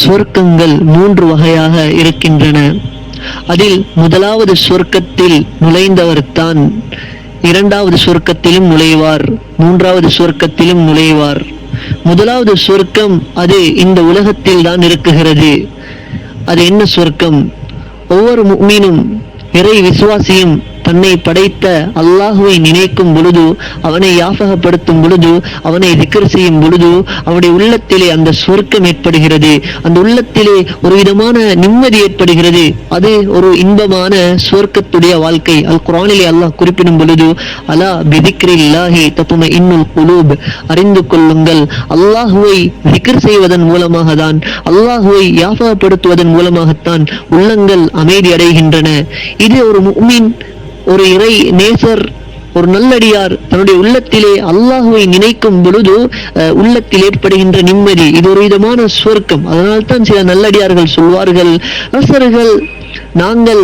சொர்க்கங்கள் மூன்று வகையாக இருக்கின்றன. அதில் முதலாவது சொர்க்கத்தில் நுழைந்தவர் தான் இரண்டாவது சொர்க்கத்திலும் நுழைவார் மூன்றாவது சொர்க்கத்திலும் நுழைவார். முதலாவது சொர்க்கம் அது இந்த உலகத்தில் தான் இருக்குகிறது. அது என்ன சொர்க்கம்? ஒவ்வொரு மீனும் இறை விசுவாசியும் தன்னை படைத்த அல்லாஹுவை நினைக்கும் பொழுது அவனை யாபகப்படுத்தும் பொழுது அவனை திக்கர் செய்யும் பொழுது அவனுடைய உள்ளத்திலே அந்த சொர்க்கம் ஏற்படுகிறது. அந்த உள்ளத்திலே ஒரு விதமான நிம்மதி ஏற்படுகிறது. அது ஒரு இன்பமான சொர்க்கத்துடைய வாழ்க்கை. அல் குரானிலே அல்லாஹ் குறிப்பிடும் பொழுது அலா பிதிக்ரில்லாஹி தப்பும இன்னுல் குலூப். அறிந்து கொள்ளுங்கள். அல்லாஹுவை திக்கர் செய்வதன் மூலமாக தான் அல்லாஹுவை யாபகப்படுத்துவதன் மூலமாகத்தான் உள்ளங்கள் அமைதி அடைகின்றன. இது ஒரு முஃமின் ஒரு இறை நேசர் ஒரு நல்லடியார் தன்னுடைய உள்ளத்திலே அல்லாஹுவை நினைக்கும் பொழுது அஹ், உள்ளத்தில் ஏற்படுகின்ற நிம்மதி இது ஒரு விதமான சுவர்க்கம். அதனால்தான் சில நல்லடியார்கள் சொல்வார்கள் அரசர்கள் நாங்கள்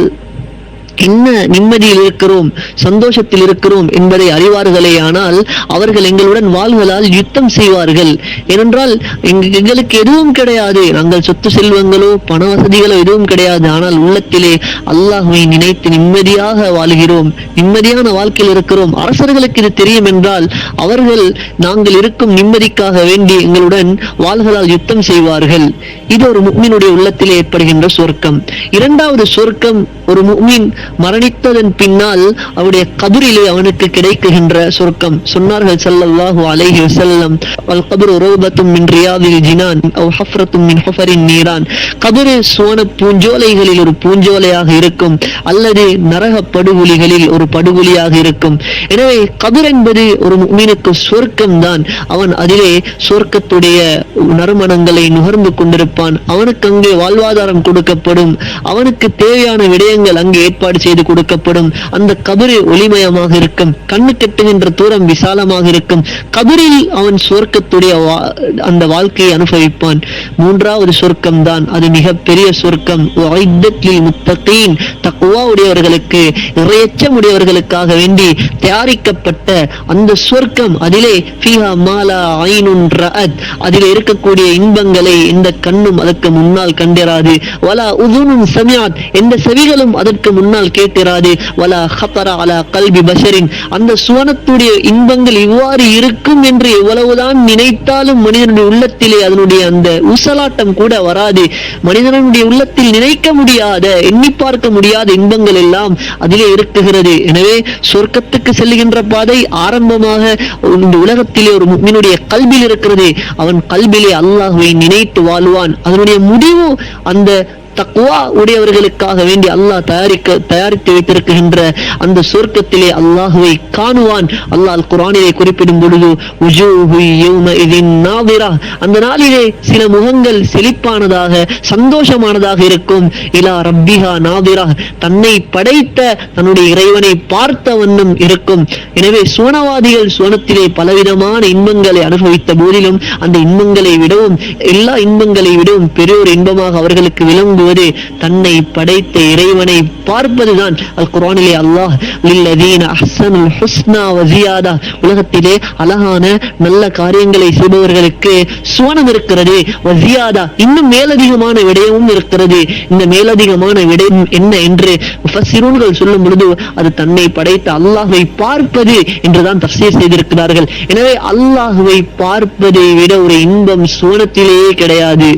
என்ன நிம்மதியில் இருக்கிறோம் சந்தோஷத்தில் இருக்கிறோம் என்பதை அறிவார்களே ஆனால் அவர்கள் எங்களுடன் வாள்களால் யுத்தம் செய்வார்கள். ஏனென்றால் எங்க- எங்களுக்கு எதுவும் கிடையாது. நாங்கள் சொத்து செல்வங்களோ பண வசதிகளோ எதுவும் கிடையாது. ஆனால் உள்ளத்திலே அல்லாஹுவை நினைத்து நிம்மதியாக வாழ்கிறோம். நிம்மதியான வாழ்க்கையில் இருக்கிறோம். அரசர்களுக்கு இது தெரியும் என்றால் அவர்கள் நாங்கள் இருக்கும் நிம்மதிக்காக வேண்டி எங்களுடன் வாள்களால் யுத்தம் செய்வார்கள். இது ஒரு முக்மினுடைய உள்ளத்திலே ஏற்படுகின்ற சொர்க்கம். இரண்டாவது சொர்க்கம் ஒரு முக்மின் மரணித்ததன் பின்னால் அவருடைய கபரிலே அவனுக்கு கிடைக்குகின்ற சொர்க்கம். சொன்னார்கள் சல்லல்லாஹு அலைஹி வஸல்லம் அல் கபர் ரௌபத்தும் மின் ரியாதில் ஜினான் அவ் ஹஃப்ரத்தும் மின் ஹஃபரின் நீரான். கபரு சோன பூஞ்சோலைகளில் ஒரு பூஞ்சோலையாக இருக்கும். அல்லது நரக படுகொலிகளில் ஒரு படுகொலியாக இருக்கும். எனவே கபர் என்பது ஒரு மீனுக்கு சொர்க்கம் தான். அவன் அதிலே சொர்க்கத்துடைய நறுமணங்களை நுகர்ந்து கொண்டிருப்பான். அவனுக்கு அங்கே வாழ்வாதாரம் கொடுக்கப்படும். அவனுக்கு தேவையான விடயங்கள் அங்கே ஏற்பாடு செய்து கொடுக்கப்படும். அந்த கபரு ஒளிமயமாக இருக்கும். கண்ணு கெட்டுகின்ற தூரம் விசாலமாக இருக்கும். கபரில் அவன் சொர்க்கத்துடைய அந்த வாழ்க்கையை அனுபவிப்பான். மூன்றாவது சொர்க்கம் தான் அது மிக பெரிய சொர்க்கம் முத்தகீன். தக்குவா உடையவர்களுக்கு இறையச்சம் உடையவர்களுக்காக வேண்டி தயாரிக்கப்பட்ட அந்த சொர்க்கம் அதிலே ஃபீஹா மாலா ஐனுன் ரஅத். அதிலே இருக்கக்கூடிய இன்பங்களை எந்த கண்ணும் அதற்கு முன்னால் கண்டிராது. வலா உதுனும் சமியாத். எந்த செவிகளும் அதற்கு முன்னால் கேட்டிராது வலா ஹபரா அலா கல்வி பஷரின். அந்த சுவனத்துடைய இன்பங்கள் இவ்வாறு இருக்கும் என்று எவ்வளவுதான் நினைத்தாலும் மனிதனுடைய உள்ளத்திலே அதனுடைய அந்த ஊசலாட்டம் கூட வராது. மனிதனுடைய உள்ளத்தில் நினைக்க முடியாத எண்ணி பார்க்க முடியாத இன்பங்கள் எல்லாம் அதிலே இருக்குகிறது எனவே சொர்க்கத்துக்கு செல்லுகின்ற பாதை ஆரம்பமாக இந்த உலகத்திலே ஒரு முக்மினுடைய கல்வியில் இருக்கிறது. அவன் கல்விலே அல்லாஹுவை நினைத்து வாழ்வான். அதனுடைய முடிவு அந்த தக்குவா உடையவர்களுக்காக வேண்டி அல்லாஹ் தயாரிக்க தயாரித்து வைத்திருக்கின்ற அந்த சொர்க்கத்திலே அல்லாஹுவை காணுவான். அல்லாஹ் குரானிலே குறிப்பிடும் பொழுது அந்த நாளிலே சில முகங்கள் செழிப்பானதாக சந்தோஷமானதாக இருக்கும். இலா ரப்பிஹா நாதிரா. தன்னை படைத்த தன்னுடைய இறைவனை பார்த்த வண்ணம் இருக்கும். எனவே சுவனவாதிகள் சுவனத்திலே பலவிதமான இன்பங்களை அனுபவித்த போதிலும் அந்த இன்பங்களை விடவும் எல்லா இன்பங்களை விடவும் பெரியோர் இன்பமாக அவர்களுக்கு விளங்குவது தன்னை படைத்த இறைவனை பார்ப்பதுதான் அல் குரானிலே அல்லாஹ். லில்லதீன ஹுஸ்னா உலகத்திலே அழகான நல்ல காரியங்களை செய்பவர்களுக்கு சுவனம் இருக்கிறது. வசியாதா இன்னும் மேலதிகமான விடயமும் இருக்கிறது. இந்த மேலதிகமான விடயம் என்ன என்று முஃபஸ்ஸிரூன்கள் சொல்லும் பொழுது அது தன்னை படைத்த அல்லாஹை பார்ப்பது என்றுதான் தஃசீர் செய்திருக்கிறார்கள். எனவே அல்லாஹுவை பார்ப்பதை விட ஒரு இன்பம் சுவனத்திலேயே கிடையாது.